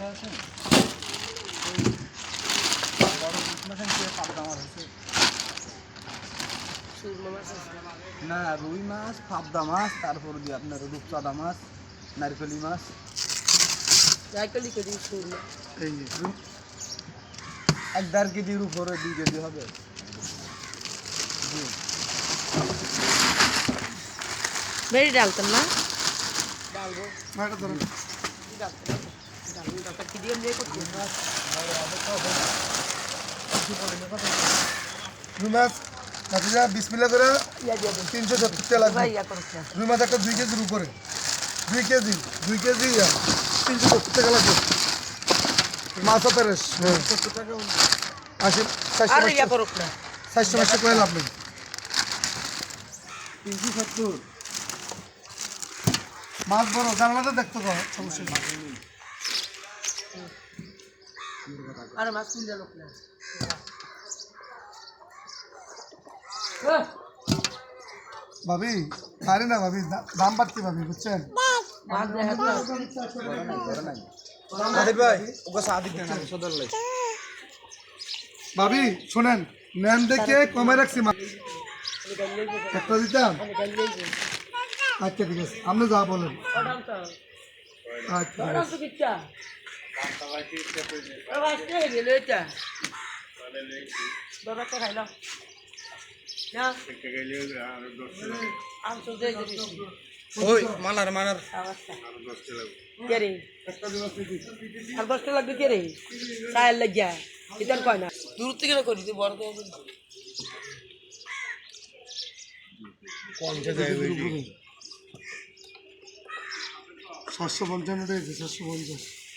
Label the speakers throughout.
Speaker 1: মাছ আছে ওই মাছ আনছে পাবদা মাছ আছে
Speaker 2: সুরমা মাছ আছে
Speaker 1: না রুই মাছ পাবদা মাছ তারপর দিয়ে আপনার রূপচাঁদা মাছ নারকেলি মাছ।
Speaker 2: করি সুরমা
Speaker 1: এই এক দেড় কেজির উপরে দুই কেজি হবে। জি
Speaker 2: বেরি ডালতেন না
Speaker 1: মাটা ধরেন
Speaker 3: বিসমিল্লা করে তিনশো সত্তর টাকা লাগবে একটা দুই কেজির উপরে। দুই কেজি দুই কেজি তিনশো সত্তর টাকা লাগবে। মাছ পেরেস হ্যাঁ। আশি চারশো পাঁচশো। করে। লাভ নেই।
Speaker 1: তিনশো সত্তর।
Speaker 3: মাছ বড় জানলাটা দেখতে পাও সমস্যা
Speaker 2: আর মাছ কিনলে লোক না
Speaker 3: ভাবি পারি না ভাবি দাম বাড়তে ভাবি বুঝছেন? ভাবি শোনেন নেন দেখে কমে রাখছি একটা দিতাম? আচ্ছা ঠিক আছে আপনি যা বলেন। আচ্ছা।
Speaker 2: এটা
Speaker 1: ওই মালার মালার।
Speaker 2: আওয়াজটা কে রে আর দশটা লাগবে কে রে চায়ের লাগিয়া। ইতার কয় না? দূর থেকে করি তুই বড়।
Speaker 3: সাতশো পঞ্চান্ন টাকা সাতশো পঞ্চাশ।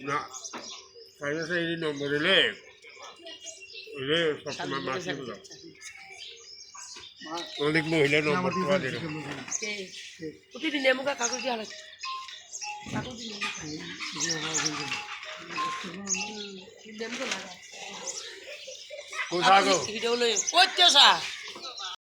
Speaker 3: না
Speaker 4: ফাইন্যান্সে এই নম্বর এলে এলে সবসময় নিয়ে যাও অনেক মহিলা নম্বর পাওয়া যায়।
Speaker 2: প্রতিদিন নেমুকা কাগজ দিয়ে হারাচ্ছে কাগজ দিয়ে নেমুকা লাগা
Speaker 4: কোথায় গো?
Speaker 2: ভিডিও লই। সা